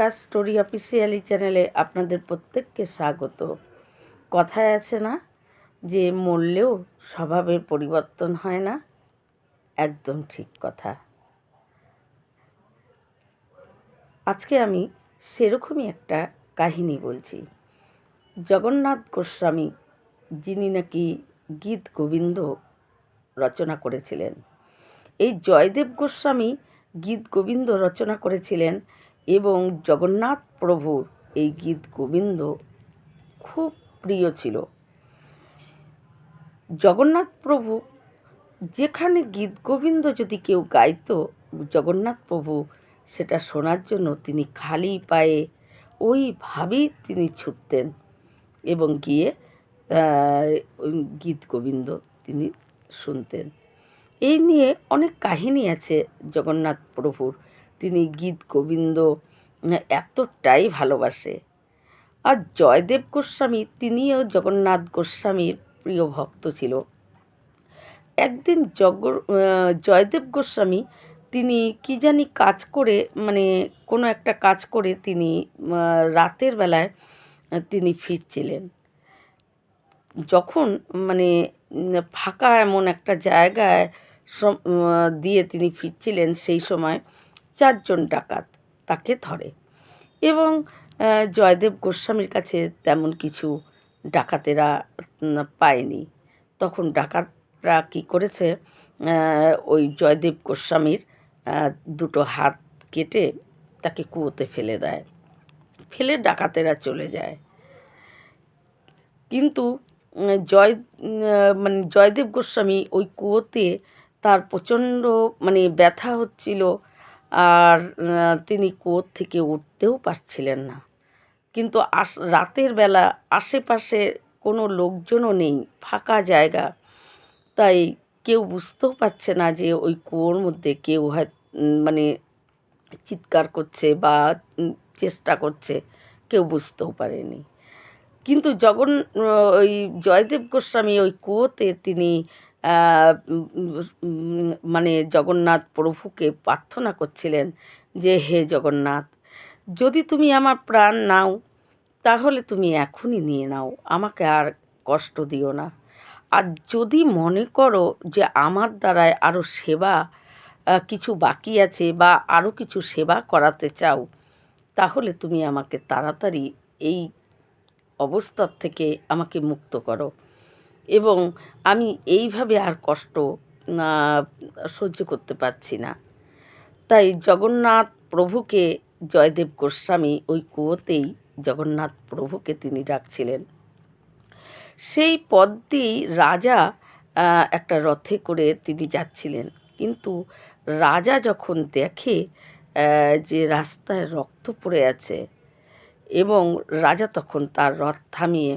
নমস্কার story officially চ্যানেলে আপনাদের প্রত্যেককে স্বাগত। কথায় আছে না যে মরলেও স্বভাবের পরিবর্তন হয় না? একদম ঠিক কথা। আজকে আমি সেরকমই একটা কাহিনী বলছি। জগন্নাথ গোস্বামী, যিনি নাকি গীত গোবিন্দ রচনা করেছিলেন। এই জয়দেব গোস্বামী গীত গোবিন্দ রচনা করেছিলেন এবং জগন্নাথ প্রভুর এই গীত গোবিন্দ খুব প্রিয় ছিল। জগন্নাথ প্রভু যেখানে গীত গোবিন্দ যদি কেউ গাইতো, জগন্নাথ প্রভু সেটা শোনার জন্য তিনি খালি পায়ে ওইভাবেই তিনি ছুটতেন এবং গিয়ে গীত গোবিন্দ তিনি শুনতেন। এই নিয়ে অনেক কাহিনী আছে জগন্নাথ প্রভুর। তিনি গীত গোবিন্দ এতটাই ভালোবাসে। আর জয়দেব গোস্বামী, তিনিও জগন্নাথ গোস্বামীর প্রিয় ভক্ত ছিল। একদিন জগ জয়দেব গোস্বামী তিনি কি জানি কাজ করে মানে কোনো একটা কাজ করে তিনি রাতের বেলায় তিনি ফিরছিলেন। যখন মানে ফাঁকা এমন একটা জায়গায় দিয়ে তিনি ফিরছিলেন সেই সময় চারজন ডাকাত তাকে ধরে। এবং জয়দেব গোস্বামীর কাছে তেমন কিছু ডাকাতেরা পায়নি। তখন ডাকাতরা কী করেছে ওই জয়দেব গোস্বামীর দুটো হাত কেটে তাকে কুয়োতে ফেলে দেয়। ফেলে ডাকাতেরা চলে যায়। কিন্তু জয় মানে জয়দেব গোস্বামী ওই কুয়োতে তার প্রচণ্ড মানে ব্যথা হচ্ছিল। আর তিনি কুয়োর থেকে উঠতেও পারছিলেন না। কিন্তু আস, রাতের বেলা আশেপাশে কোনো লোকজনও নেই, ফাঁকা জায়গা। তাই কেউ বুঝতেও পারছে না যে ওই কুয়োর মধ্যে কেউ হয় মানে চিৎকার করছে বা চেষ্টা করছে, কেউ বুঝতেও পারেনি। কিন্তু যখন ওই জয়দেব গোস্বামী ওই কুয়োতে তিনি মানে জগন্নাথ প্রভুকে প্রার্থনা করছিলেন যে, হে জগন্নাথ, যদি তুমি আমার প্রাণ নাও, তাহলে তুমি এখনই নিয়ে নাও। আমাকে আর কষ্ট দিও না। আর যদি মনে করো যে, আমার দ্বারায় আরও সেবা কিছু বাকি আছে বা আরও কিছু সেবা করাতে চাও, তাহলে তুমি আমাকে তাড়াতাড়ি এই অবস্থার থেকে আমাকে মুক্ত করো। এবং আমি এইভাবে আর কষ্ট সহ্য করতে পারছি না। তাই জগন্নাথ প্রভুকে জয়দেব গোস্বামী ওই কুয়োতেই জগন্নাথ প্রভুকে তিনি ডাকছিলেন। সেই দিয়েই রাজা একটা রথে করে তিনি যাচ্ছিলেন। কিন্তু রাজা যখন দেখে যে রাস্তায় রক্ত পড়ে আছে এবং রাজা তখন তার রথ থামিয়ে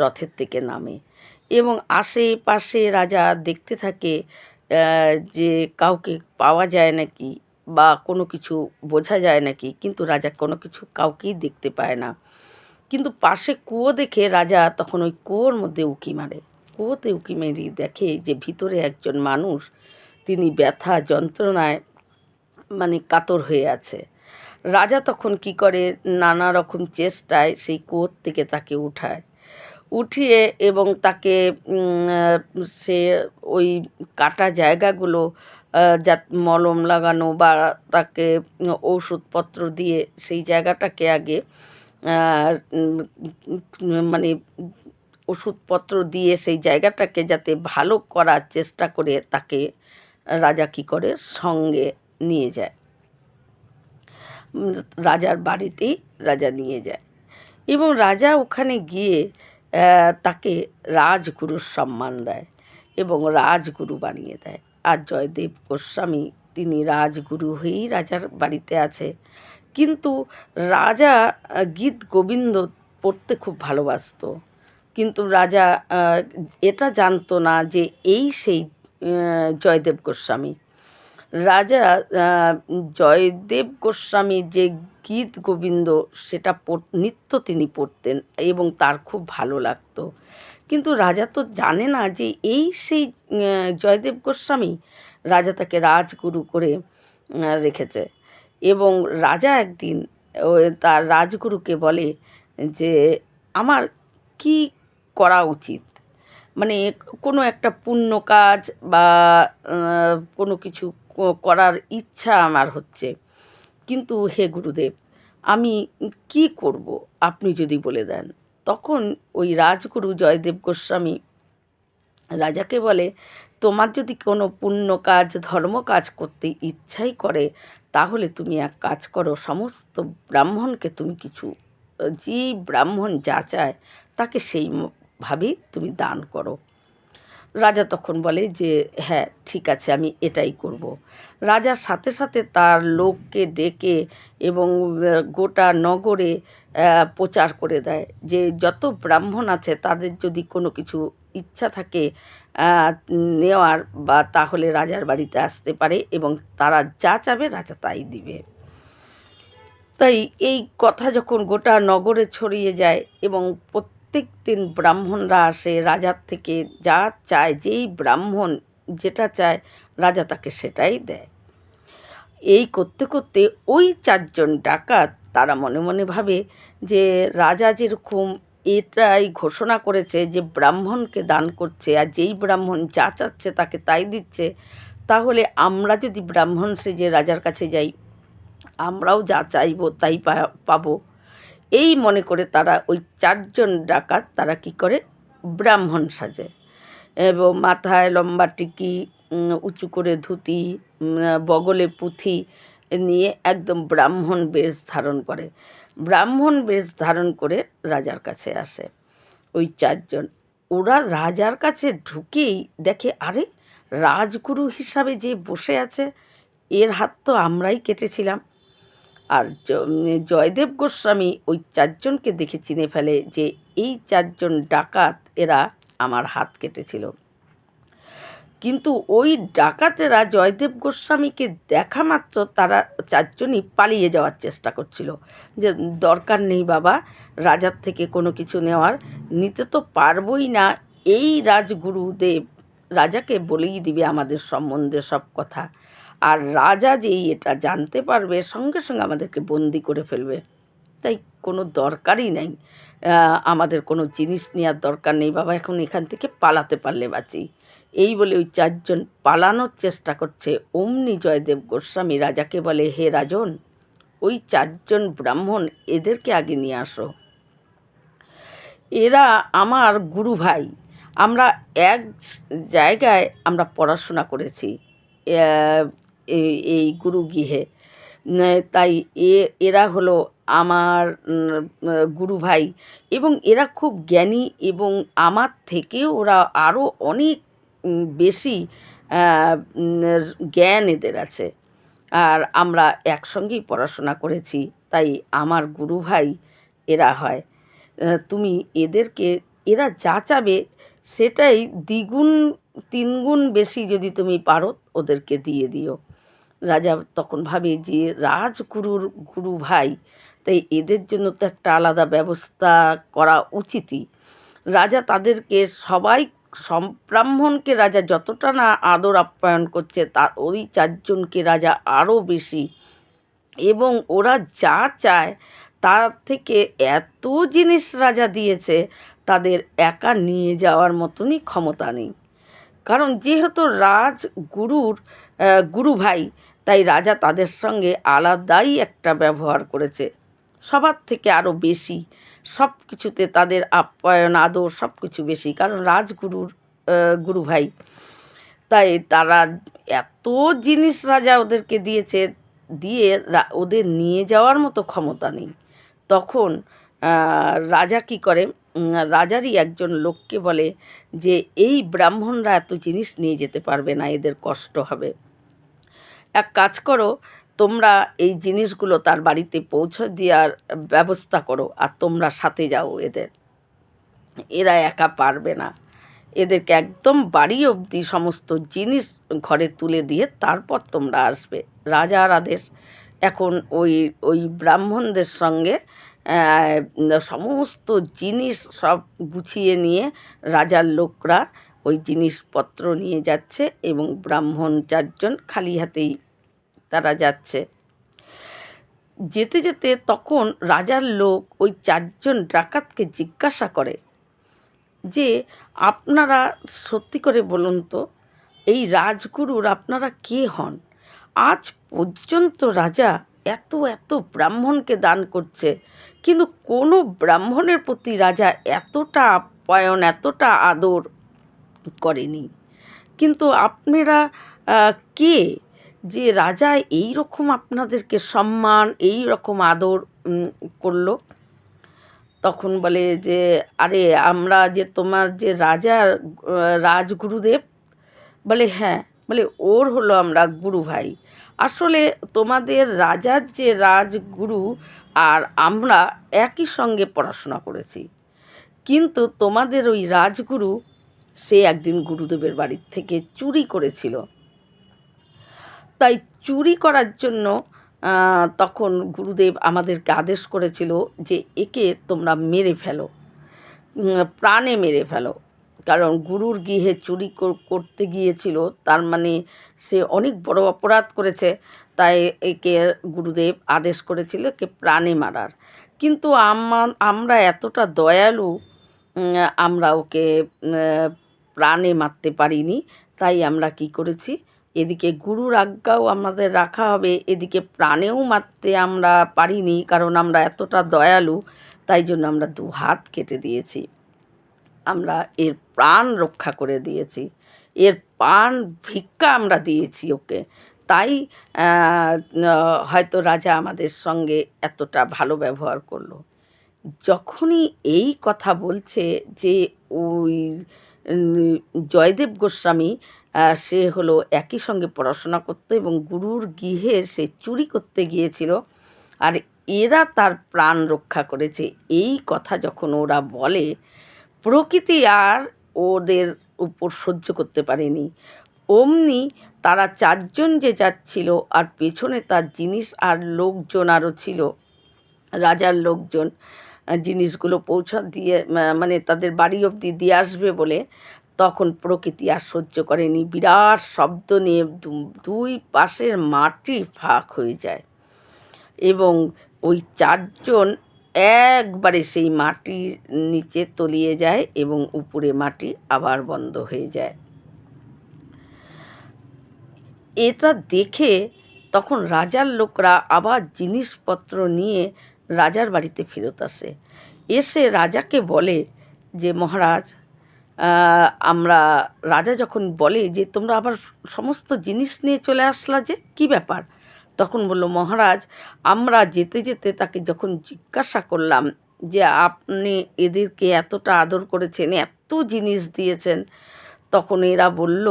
রথের থেকে নামে। এবং আশেপাশে রাজা দেখতে থাকে যে কাউকে পাওয়া যায় নাকি বা কোনো কিছু বোঝা যায় নাকি, কিন্তু রাজা কোনো কিছু কাউকেই দেখতে পায় না। কিন্তু পাশে কুয়ো দেখে রাজা তখন ওই কুয়োর মধ্যে উঁকি মারে। কুয়োতে উঁকি মেরি দেখে যে ভিতরে একজন মানুষ, তিনি ব্যথা যন্ত্রণায় মানে কাতর হয়ে আছে। রাজা তখন কি করে, নানা রকম চেষ্টায় সেই কুয়োর থেকে তাকে উঠায়। উঠিয়ে এবং তাকে সে ওই কাটা জায়গাগুলো যা মলম লাগানো বা তাকে ওষুধপত্র দিয়ে সেই জায়গাটাকে আগে মানে ওষুধপত্র দিয়ে সেই জায়গাটাকে যাতে ভালো করার চেষ্টা করে তাকে রাজা কী করে? সঙ্গে নিয়ে যায়। রাজার বাড়িতেই রাজা নিয়ে যায়। এবং রাজা ওখানে গিয়ে তাকে রাজগুরুর সম্মান দেয় এবং রাজগুরু বানিয়ে দেয়। আর জয়দেব গোস্বামী, তিনি রাজগুরু হয়েই রাজার বাড়িতে আছে। কিন্তু রাজা গীত গোবিন্দ পড়তে খুব ভালোবাসত। কিন্তু রাজা এটা জানতো না যে এই সেই জয়দেব গোস্বামী। রাজা জয়দেব গোস্বামীর যে গীত গোবিন্দ সেটা নিত্য তিনি পড়তেন এবং তার খুব ভালো লাগতো। কিন্তু রাজা তো জানে না যে এই সেই জয়দেব গোস্বামী রাজা তাকে রাজগুরু করে রেখেছে। এবং রাজা একদিন তার রাজগুরুকে বলে যে, আমার কি করা উচিত? মানে কোনো একটা পুণ্য কাজ বা কোনো কিছু করার ইচ্ছা আমার হচ্ছে। কিন্তু হে গুরুদেব, আমি কি করব আপনি যদি বলে দেন? তখন ওই রাজগুরু জয়দেব গোস্বামী রাজাকে বলে, তোমার যদি কোনো পুণ্য কাজ, ধর্ম কাজ করতে ইচ্ছাই করে, তাহলে তুমি এক কাজ করো, সমস্ত ব্রাহ্মণকে তুমি কিছু, যে ব্রাহ্মণ যা চায়, তাকে সেই ম- ভাবেই তুমি দান করো। রাজা তখন বলে যে হ্যাঁ ঠিক আছে, আমি এটাই করব। রাজার সাথে সাথে তার লোককে ডেকে এবং গোটা নগরে প্রচার করে দেয় যে, যত ব্রাহ্মণ আছে, তাদের যদি কোনো কিছু ইচ্ছা থাকে নেওয়ার বা তাহলে রাজার বাড়িতে আসতে পারে এবং তারা যা চাবে, রাজা তাই দিবে তাই এই কথা যখন গোটা নগরে ছড়িয়ে যায় এবং প্রত্যেক দিন ব্রাহ্মণরা আসে, রাজার থেকে যা চায়, যেই ব্রাহ্মণ যেটা চায়, রাজা তাকে সেটাই দেয়। এই করতে করতে ওই চারজন ডাকাত, তারা মনে মনে ভাবে যে রাজা যেরকম এটাই ঘোষণা করেছে যে ব্রাহ্মণকে দান করছে আর যেই ব্রাহ্মণ যা চাচ্ছে তাকে তাই দিচ্ছে, তাহলে আমরা যদি ব্রাহ্মণ সেজে রাজার কাছে যাই, আমরাও যা চাইব তাই পাবো। এই মনে করে তারা ওই চারজন ডাকাত তারা কি করে? ব্রাহ্মণ সাজে। এবং মাথায় লম্বা টিকি উঁচু করে ধুতি বগলে পুঁথি নিয়ে একদম ব্রাহ্মণ বেশ ধারণ করে। ব্রাহ্মণ বেশ ধারণ করে রাজার কাছে আসে। ওই চারজন। ওরা রাজার কাছে ঢুকেই দেখে, আরে, রাজগুরু হিসাবে যে বসে আছে, এর হাত তো আমরাই কেটেছিলাম। আর জয়দেব গোস্বামী ওই চারজনকে দেখে চিনে ফেলে যে এই চারজন ডাকাত এরা আমার হাত কেটেছিল। কিন্তু ওই ডাকাতেরা জয়দেব গোস্বামীকে দেখা মাত্র তারা চারজনই পালিয়ে যাওয়ার চেষ্টা করছিল। যে দরকার নেই বাবা, রাজার থেকে কোনো কিছু নেওয়ার, নিতে তো পারবই না। এই রাজগুরুদেব রাজাকে বলেই দিবে আমাদের সম্বন্ধে সব কথা। আর রাজা যেই এটা জানতে পারবে, সঙ্গে সঙ্গে আমাদেরকে বন্দি করে ফেলবে। তাই কোনো দরকারই নেই। আমাদের কোনো জিনিস নেওয়ার দরকার নেই। বাবা এখন এখান থেকে পালাতে পারলে বাঁচি। এই বলে ওই চারজন পালানোর চেষ্টা করছে। অমনি জয়দেব গোস্বামী রাজাকে বলে, হে রাজন, ওই চারজন ব্রাহ্মণ এদেরকে আগে নিয়ে আসো। এরা আমার গুরু ভাই। আমরা এক জায়গায় আমরা পড়াশোনা করেছি। এই- গুরুগৃহে তাই এ, এরা হলো আমার গুরু ভাই। এবং এরা খুব জ্ঞানী এবং আমার থেকেও ওরা আরও অনেক বেশি জ্ঞান এদের আছে। আর আমরা একসঙ্গেই পড়াশোনা করেছি, তাই আমার গুরু ভাই এরা হয়। তুমি এদেরকে, এরা যা চাবে সেটাই দ্বিগুণ, তিনগুণ বেশি যদি তুমি পারো, ওদেরকে দিয়ে দিও। রাজা তখন ভাবে যে রাজগুরুর গুরু ভাই, তাই এদের জন্য তো একটা আলাদা ব্যবস্থা করা উচিতই। রাজা তাদেরকে সবাই সম্ব্রাহ্মণকে রাজা যতটা না আদর আপ্যায়ন করছে, তা ওই চারজনকে রাজা আরও বেশি। এবং ওরা যা চায় তার থেকে এত জিনিস রাজা দিয়েছে, তাদের একা নিয়ে যাওয়ার মতনই ক্ষমতা নেই। কারণ যেহেতু রাজ গুরুর গুরু ভাই তাই রাজা তাদের সঙ্গে আলাদাই একটা ব্যবহার করেছে। সবার থেকে আরও বেশি। সব কিছুতে তাদের আপ্যায়ন, আদর সব কিছু বেশি। কারণ রাজগুরুর গুরু ভাই। তাই তারা এত জিনিস রাজা ওদেরকে দিয়েছে, দিয়ে ওদের নিয়ে যাওয়ার মতো ক্ষমতা নেই। তখন রাজা কি করে? রাজারই একজন লোককে বলে যে, এই ব্রাহ্মণরা এত জিনিস নিয়ে যেতে পারবে না, এদের কষ্ট হবে। এক কাজ করো, তোমরা এই জিনিসগুলো তার বাড়িতে পৌঁছে দেওয়ার ব্যবস্থা করো আর তোমরা সাথে যাও এদের। এরা একা পারবে না। এদেরকে একদম বাড়ি অবধি সমস্ত জিনিস ঘরে তুলে দিয়ে তারপর তোমরা আসবে। রাজার আদেশ। এখন ওই ওই ব্রাহ্মণদের সঙ্গে সমস্ত জিনিস সব গুছিয়ে নিয়ে রাজার লোকরা ওই জিনিসপত্র নিয়ে যাচ্ছে এবং ব্রাহ্মণ চারজন খালি হাতেই তারা যাচ্ছে। যেতে যেতে তখন রাজার লোক ওই চারজন ডাকাতকে জিজ্ঞাসা করে যে, আপনারা সত্যি করে বলুন তো, এই রাজগুরুর আপনারা কে হন? আজ পর্যন্ত রাজা এত এত ব্রাহ্মণকে দান করছে, কিন্তু কোনো ব্রাহ্মণের প্রতি রাজা এতটা আপ্যায়ন এতটা আদর করেনি। কিন্তু আপনারা কে? যে রাজা এই রকম আপনাদেরকে সম্মান এই রকম আদর করল? তখন বলে যে, আরে, আমরা যে তোমার যে রাজা রাজগুরুদেব? বলে হ্যাঁ। বলে, ওর হলো আমরা গুরু ভাই। আসলে তোমাদের রাজার যে রাজগুরু আর আমরা একই সঙ্গে পড়াশোনা করেছি। কিন্তু তোমাদের ওই রাজগুরু সে একদিন গুরুদেবের বাড়ির থেকে চুরি করেছিল। তাই চুরি করার জন্য তখন গুরুদেব আমাদেরকে আদেশ করেছিল যে একে তোমরা মেরে ফেলো। প্রাণে মেরে ফেলো। কারণ গুরুর গৃহে চুরি করতে গিয়েছিল, তার মানে সে অনেক বড় অপরাধ করেছে। তাই একে গুরুদেব আদেশ করেছিল একে প্রাণে মারার। কিন্তু আমার এতটা দয়ালু আমরা ওকে প্রাণে মারতে পারিনি, তাই আমরা কি করেছি? এদিকে গুরুর আজ্ঞাও আমাদের রাখা হবে, এদিকে প্রাণেও মারতে আমরা পারিনি, কারণ আমরা এতটা দয়ালু, তাই জন্য আমরা দু হাত কেটে দিয়েছি। আমরা এর প্রাণ রক্ষা করে দিয়েছি, এর প্রাণ ভিক্ষা আমরা দিয়েছি ওকে। তাই হয়তো রাজা আমাদের সঙ্গে এতটা ভালো ব্যবহার করল। যখনই এই কথা বলছে যে ওই জয়দেব গোস্বামী সে হলো একই সঙ্গে পড়াশোনা করতো এবং গুরুর গৃহে সে চুরি করতে গিয়েছিল। আর এরা তার প্রাণ রক্ষা করেছে। এই কথা যখন ওরা বলে, প্রকৃতি আর ওদের উপর সহ্য করতে পারেনি। অমনি তারা চারজন যে যাচ্ছিল, আর পেছনে তার জিনিস আর লোকজন আরও ছিল। রাজার লোকজন। জিনিসগুলো পৌঁছা দিয়ে মানে তাদের বাড়ি অবধি দিয়ে আসবে বলে তখন প্রকৃতি আর সহ্য করেনি। বিরাট শব্দ নিয়ে দুই পাশের মাটি ফাঁক হয়ে যায় এবং ওই চারজন একবারে সেই মাটির নিচে তলিয়ে যায় এবং উপরে মাটি আবার বন্ধ হয়ে যায়। এটা দেখে তখন রাজার লোকরা আবার জিনিসপত্র নিয়ে রাজার বাড়িতে ফেরত আসে। এসে রাজাকে বলে যে, মহারাজ আমরা, রাজা যখন বলে যে, তোমরা আবার সমস্ত জিনিস নিয়ে চলে আসলা যে, কি ব্যাপার? তখন বলল, মহারাজ, আমরা যেতে যেতে তাকে যখন জিজ্ঞাসা করলাম যে, আপনি এদেরকে এতটা আদর করেছেন, এত জিনিস দিয়েছেন? তখন এরা বলল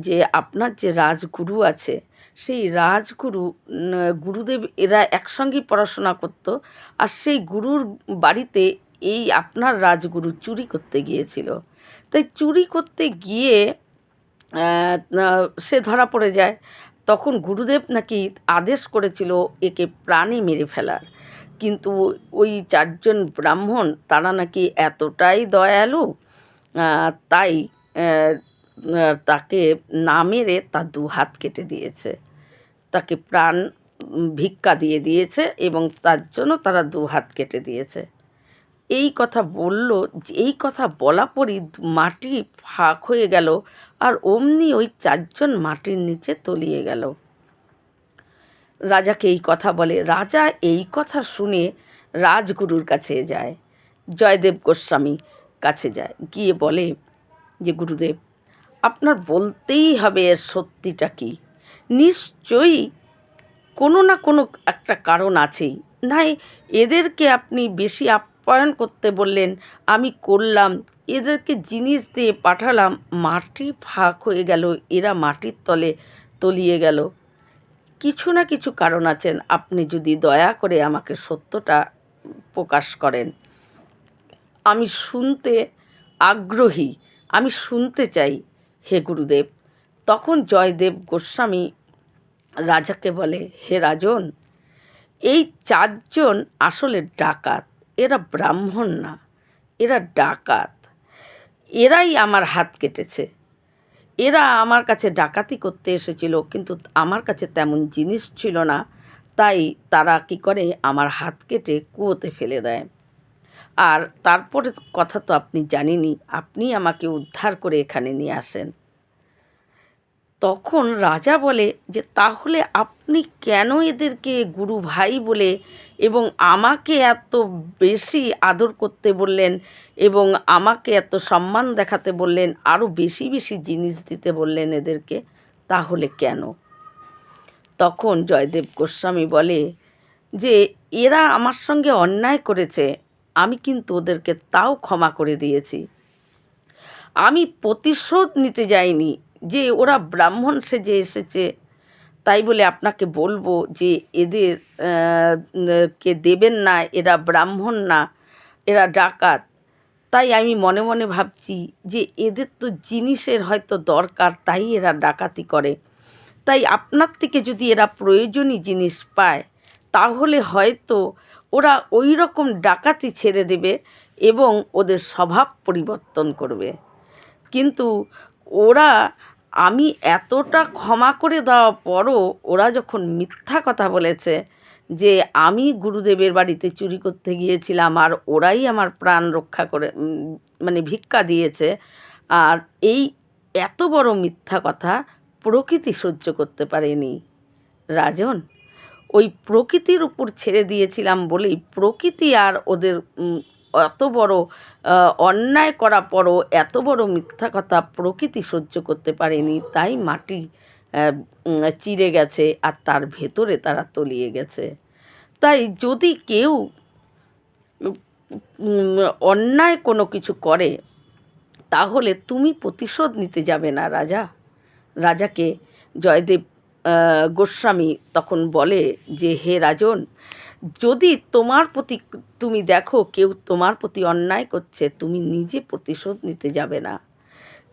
যে, আপনার যে রাজগুরু আছে সেই রাজগুরু গুরুদেব এরা একসঙ্গেই পড়াশোনা করতো। আর সেই গুরুর বাড়িতে এই আপনার রাজগুরু চুরি করতে গিয়েছিল। তাই চুরি করতে গিয়ে সে ধরা পড়ে যায়। তখন গুরুদেব নাকি আদেশ করেছিল একে প্রাণে মেরে ফেলার। কিন্তু ওই চারজন ব্রাহ্মণ তারা নাকি এতটাই দয়ালু তাই তাকে না মেরে তার দু হাত কেটে দিয়েছে। তাকে প্রাণ ভিক্ষা দিয়ে দিয়েছে এবং তার জন্য তারা দু হাত কেটে দিয়েছে। এই কথা বলল, এই কথা বলা পরই মাটি ফাঁক হয়ে গেল আর অমনি ওই চারজন মাটির নিচে তলিয়ে গেল। রাজাকে এই কথা বলে। রাজা এই কথা শুনে রাজগুরুর কাছে যায়, জয়দেব গোস্বামী কাছে যায়। গিয়ে বলে যে, গুরুদেব আপনার বলতেই হবে এর সত্যিটা কি। নিশ্চয়ই কোনো না কোনো একটা কারণ আছেই। নাই, এদেরকে আপনি বেশি আপ্যায়ন করতে বললেন, আমি করলাম, এদেরকে জিনিস দিয়ে পাঠালাম, মাটি ফাঁক হয়ে গেল, এরা মাটির তলে তলিয়ে গেল। কিছু না কিছু কারণ আছেন, আপনি যদি দয়া করে আমাকে সত্যটা প্রকাশ করেন। আমি শুনতে আগ্রহী, আমি শুনতে চাই। হে গুরুদেব, তখন জয়দেব গোস্বামী রাজাকে বলে, হে রাজন, এই চারজন আসলে ডাকাত, এরা ব্রাহ্মণ না, এরা ডাকাত, এরাই আমার হাত কেটেছে। এরা আমার কাছে ডাকাতি করতে এসেছিল, কিন্তু আমার কাছে তেমন জিনিস ছিল না, তাই তারা কি করে আমার হাত কেটে কুয়োতে ফেলে দেয়? আর তারপরে কথা তো আপনি জানেনই, আপনি আমাকে উদ্ধার করে এখানে নিয়ে আসেন। তখন রাজা বলে যে, তাহলে আপনি কেন এদেরকে গুরু ভাই বলে এবং আমাকে এত বেশি আদর করতে বললেন এবং আমাকে এত সম্মান দেখাতে বললেন আরও বেশি বেশি জিনিস দিতে বললেন এদেরকে, তাহলে কেন? তখন জয়দেব গোস্বামী বলে যে, এরা আমার সঙ্গে অন্যায় করেছে আমি কিন্তু ওদেরকে তাও ক্ষমা করে দিয়েছি। আমি প্রতিশোধ নিতে যাইনি যে ওরা ব্রাহ্মণ সেজে এসেছে। তাই বলে আপনাকে বলব যে এদের কে দেবেন না, এরা ব্রাহ্মণ না, এরা ডাকাত। তাই আমি মনে মনে ভাবছি যে এদের তো জিনিসের হয়তো দরকার, তাই এরা ডাকাতি করে। তাই আপনার থেকে যদি এরা প্রয়োজনীয় জিনিস পায়, তাহলে হয়তো ওরা ওই রকম ডাকাতি ছেড়ে দেবে এবং ওদের স্বভাব পরিবর্তন করবে। কিন্তু ওরা আমি এতটা ক্ষমা করে দেওয়ার পরও ওরা যখন মিথ্যা কথা বলেছে যে আমি গুরুদেবের বাড়িতে চুরি করতে গিয়েছিলাম আর ওরাই আমার প্রাণ রক্ষা করে মানে ভিক্ষা দিয়েছে, আর এই এত বড় মিথ্যা কথা প্রকৃতি সহ্য করতে পারেনি। রাজন? ওই প্রকৃতির উপর ছেড়ে দিয়েছিলাম বলেই প্রকৃতি আর ওদের এত বড় অন্যায় করা পরও এত বড় মিথ্যা কথা প্রকৃতি সহ্য করতে পারেনি। তাই মাটি চিরে গেছে আর তার ভেতরে তারা তলিয়ে গেছে। তাই যদি কেউ অন্যায় কোনো কিছু করে, তাহলে তুমি প্রতিশোধ নিতে যাবে না রাজা। রাজাকে জয়দেব গোস্বামী তখন বলে যে, হে রাজন, যদি তোমার প্রতি তুমি দেখো কেউ তোমার প্রতি অন্যায় করছে, তুমি নিজে প্রতিশোধ নিতে যাবে না।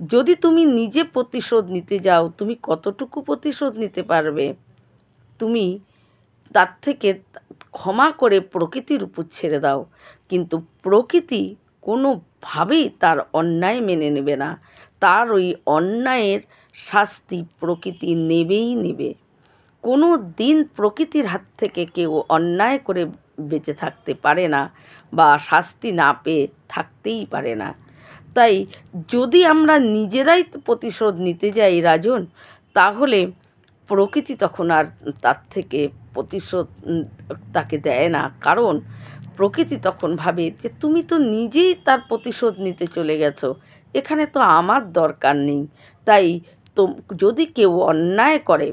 যদি তুমি নিজে প্রতিশোধ নিতে যাও, তুমি কতটুকু প্রতিশোধ নিতে পারবে? তুমি তার থেকে ক্ষমা করে প্রকৃতির উপর ছেড়ে দাও। কিন্তু প্রকৃতি কোনোভাবেই তার অন্যায় মেনে নেবে না। তার ওই অন্যায়ের শাস্তি প্রকৃতি নেবেই নেবে। কোনো দিন প্রকৃতির হাত থেকে কেউ অন্যায় করে বেঁচে থাকতে পারে না বা শাস্তি না পেয়ে থাকতেই পারে না। তাই যদি আমরা নিজেরাই প্রতিশোধ নিতে যাই রাজন, তাহলে প্রকৃতি তখন আর তার থেকে প্রতিশোধ তাকে দেয় না। কারণ প্রকৃতি তখন ভাবে যে, তুমি তো নিজেই তার প্রতিশোধ নিতে চলে গেছো। এখানে তো আমার দরকার নেই। তাই তো যদি কেউ অন্যায় করে,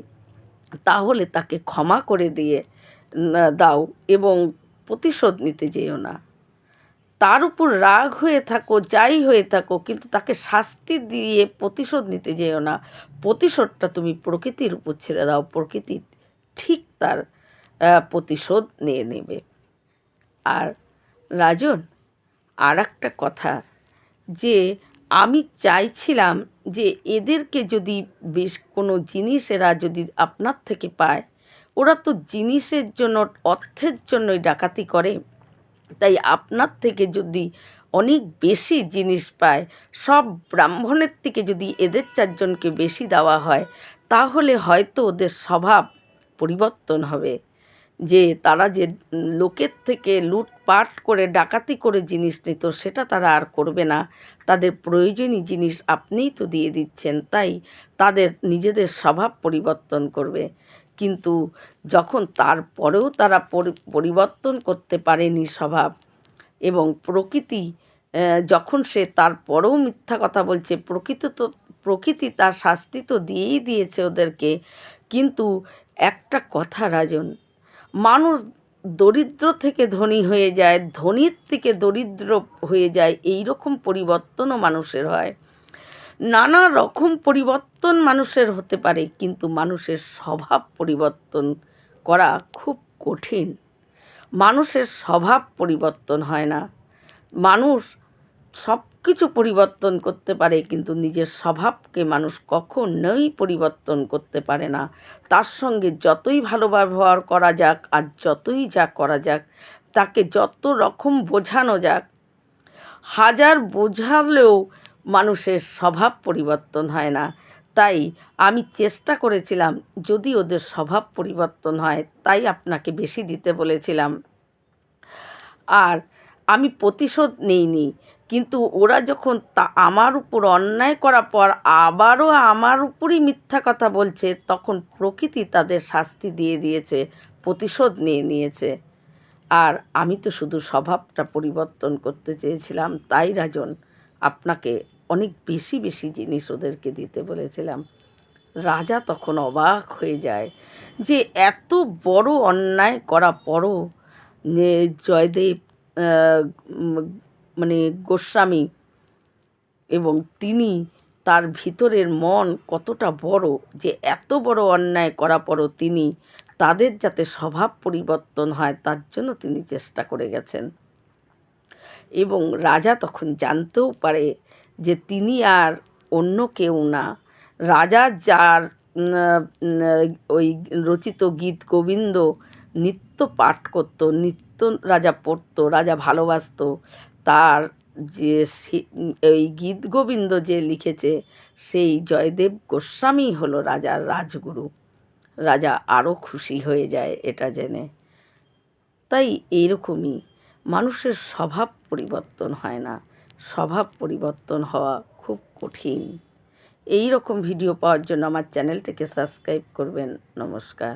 তাহলে তাকে ক্ষমা করে দিয়ে দাও এবং প্রতিশোধ নিতে যেও না। তার উপর রাগ হয়ে থাকো, যাই হয়ে থাকো, কিন্তু তাকে শাস্তি দিয়ে প্রতিশোধ নিতে যেও না। প্রতিশোধটা তুমি প্রকৃতির উপর ছেড়ে দাও, প্রকৃতি ঠিক তার প্রতিশোধ নিয়ে নেবে। আর রাজন আর একটা কথা, যে আমি চাইছিলাম যে এদেরকে যদি বেশ কোনো জিনিস এরা যদি আপনার থেকে পায়, ওরা তো জিনিসের জন্য, অর্থের জন্যই ডাকাতি করে। তাই আপনার থেকে যদি অনেক বেশি জিনিস পায়, সব ব্রাহ্মণের থেকে যদি এদের চারজনকে বেশি দেওয়া হয়, তাহলে হয়তো ওদের স্বভাব পরিবর্তন হবে। যে তারা যে লোকের থেকে লুটপাট করে, ডাকাতি করে জিনিস নিত, সেটা তারা আর করবে না। তাদের প্রয়োজনীয় জিনিস আপনিই তো দিয়ে দিচ্ছেন, তাই তাদের নিজেদের স্বভাব পরিবর্তন করবে। কিন্তু যখন তারপরেও তারা পরিবর্তন করতে পারেনি স্বভাব এবং প্রকৃতি যখন সে তারপরেও মিথ্যা কথা বলছে, প্রকৃত তো, প্রকৃতি তার শাস্তি তো দিয়েই দিয়েছে ওদেরকে। কিন্তু একটা কথা, রাজন মানুষ দরিদ্র থেকে ধনী হয়ে যায়, ধনীর থেকে দরিদ্র হয়ে যায় এই রকম পরিবর্তনও মানুষের হয়। নানা রকম পরিবর্তন মানুষের হতে পারে, কিন্তু মানুষের স্বভাব পরিবর্তন করা খুব কঠিন। মানুষের স্বভাব পরিবর্তন হয় না। মানুষ সব কিছু পরিবর্তন করতে পারে, কিন্তু নিজের স্বভাবকে মানুষ কখনোই পরিবর্তন করতে পারে না। তার সঙ্গে যতই ভালো ব্যবহার করা যাক আর যতই যা করা যাক, তাকে যত রকম বোঝানো যাক, হাজার বোঝালেও মানুষের স্বভাব পরিবর্তন হয় না। তাই আমি চেষ্টা করেছিলাম, যদি ওদের স্বভাব পরিবর্তন হয়, তাই আপনাকে বেশি দিতে বলেছিলাম। আর আমি প্রতিশোধ নিইনি। কিন্তু ওরা যখন তা আমার উপর অন্যায় করার পর আবারও আমার উপরই মিথ্যা কথা বলছে, তখন প্রকৃতি তাদের শাস্তি দিয়ে দিয়েছে, প্রতিশোধ নিয়ে নিয়েছে। আর আমি তো শুধু স্বভাবটা পরিবর্তন করতে চেয়েছিলাম, তাই রাজন, আপনাকে অনেক বেশি বেশি জিনিস ওদেরকে দিতে বলেছিলাম। রাজা তখন অবাক হয়ে যায় যে এত বড় অন্যায় করা পরও জয়দেব মানে গোস্বামী এবং তিনি তার ভিতরের মন কতটা বড় যে এত বড় অন্যায় করা পরও তিনি তাদের যাতে স্বভাব পরিবর্তন হয়, তার জন্য তিনি চেষ্টা করে গেছেন। এবং রাজা তখন জানতেও পারে যে তিনি আর অন্য কেউ না। রাজা যার ওই রচিত গীত গোবিন্দ নিত্য পাঠ করত, নিত্য রাজা পড়তো, রাজা ভালোবাসতো তার যে এই গীত গোবিন্দ যে লিখেছে, সেই জয়দেব গোস্বামী হলো রাজার রাজগুরু। রাজা আরও খুশি হয়ে যায় এটা জেনে। তাই এইরকমই মানুষের স্বভাব পরিবর্তন হয় না। স্বভাব পরিবর্তন হওয়া খুব কঠিন। এই রকম ভিডিও পাওয়ার জন্য আমার চ্যানেলটিকে সাবস্ক্রাইব করবেন। নমস্কার।